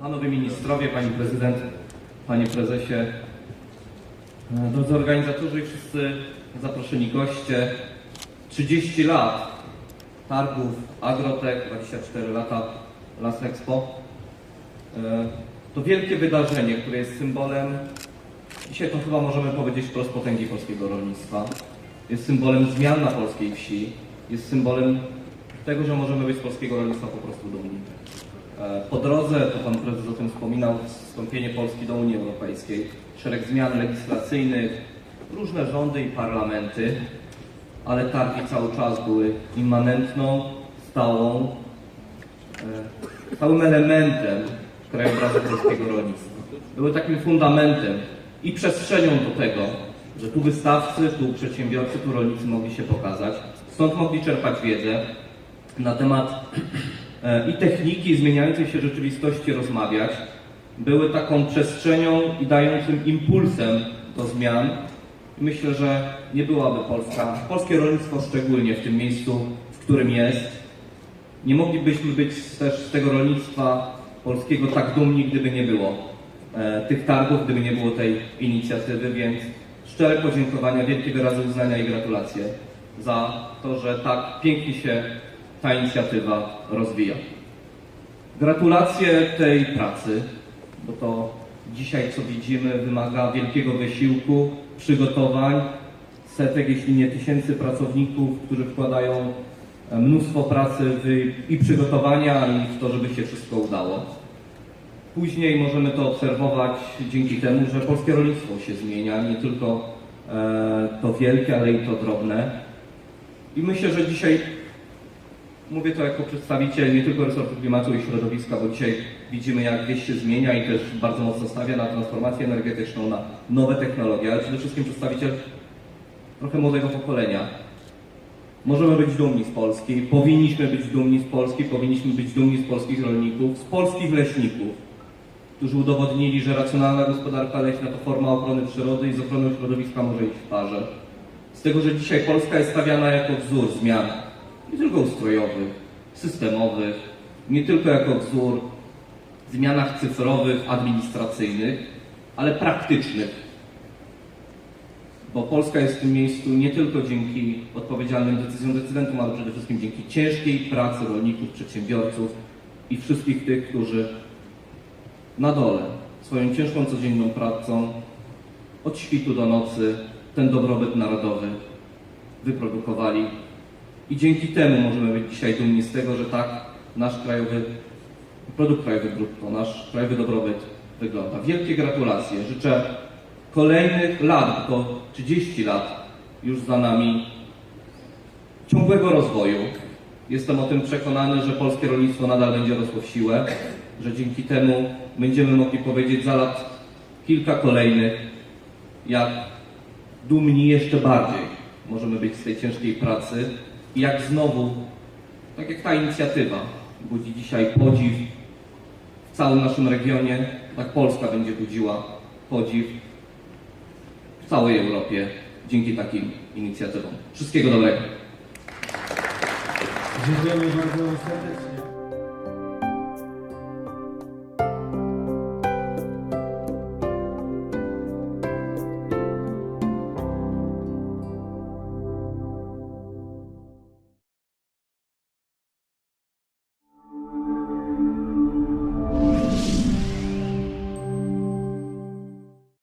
Panowie ministrowie, pani prezydent, panie prezesie, e, drodzy organizatorzy i wszyscy zaproszeni goście. 30 lat targów Agrotech, 24 lata Las Expo. E, To wielkie wydarzenie, które jest symbolem, dzisiaj to chyba możemy powiedzieć wprost potęgi polskiego rolnictwa. Jest symbolem zmian na polskiej wsi, jest symbolem tego, że możemy być z polskiego rolnictwa po prostu dumni. E, Po drodze, to Pan Prezes o tym wspominał, wstąpienie Polski do Unii Europejskiej, szereg zmian legislacyjnych, różne rządy i parlamenty, ale targi cały czas były immanentną, stałą, e, stałym elementem krajobrazu polskiego rolnictwa. Były takim fundamentem i przestrzenią do tego, że tu wystawcy, tu przedsiębiorcy, tu rolnicy mogli się pokazać, stąd mogli czerpać wiedzę na temat i techniki zmieniającej się rzeczywistości rozmawiać, były taką przestrzenią i dającym impulsem do zmian. Myślę, że nie byłaby Polska, polskie rolnictwo szczególnie w tym miejscu, w którym jest. Nie moglibyśmy być też z tego rolnictwa polskiego tak dumni, gdyby nie było e, tych targów, gdyby nie było tej inicjatywy, więc szczere podziękowania, wielkie wyrazy uznania i gratulacje za to, że tak pięknie się ta inicjatywa rozwija. Gratulacje tej pracy, bo to dzisiaj, co widzimy, wymaga wielkiego wysiłku, przygotowań, setek, jeśli nie tysięcy pracowników, którzy wkładają e, mnóstwo pracy w, i przygotowania, i w to, żeby się wszystko udało. Później możemy to obserwować dzięki temu, że polskie rolnictwo się zmienia, nie tylko e, to wielkie, ale i to drobne. I myślę, że dzisiaj Mówię to jako przedstawiciel nie tylko resortu klimatu i środowiska, bo dzisiaj widzimy, jak wieś się zmienia i też bardzo mocno stawia na transformację energetyczną, na nowe technologie, ale przede wszystkim przedstawiciel trochę młodego pokolenia. Możemy być dumni z Polski, powinniśmy być dumni z Polski, powinniśmy być dumni z polskich rolników, z polskich leśników, którzy udowodnili, że racjonalna gospodarka leśna to forma ochrony przyrody i z ochroną środowiska może iść w parze. Z tego, że dzisiaj Polska jest stawiana jako wzór zmian, nie tylko ustrojowych, systemowych, nie tylko jako wzór w zmianach cyfrowych, administracyjnych, ale praktycznych. Bo Polska jest w tym miejscu nie tylko dzięki odpowiedzialnym decyzjom decydentów, ale przede wszystkim dzięki ciężkiej pracy rolników, przedsiębiorców i wszystkich tych, którzy na dole swoją ciężką codzienną pracą od świtu do nocy ten dobrobyt narodowy wyprodukowali i dzięki temu możemy być dzisiaj dumni z tego, że tak nasz krajowy produkt krajowy brutto, nasz krajowy dobrobyt wygląda. Wielkie gratulacje. Życzę kolejnych lat, bo to 30 lat już za nami, ciągłego rozwoju. Jestem o tym przekonany, że polskie rolnictwo nadal będzie rosło w siłę, że dzięki temu będziemy mogli powiedzieć za lat kilka kolejnych, jak dumni jeszcze bardziej możemy być z tej ciężkiej pracy i jak znowu, tak jak ta inicjatywa budzi dzisiaj podziw w całym naszym regionie, tak Polska będzie budziła podziw w całej Europie dzięki takim inicjatywom. Wszystkiego dobrego. Dziękujemy bardzo serdecznie.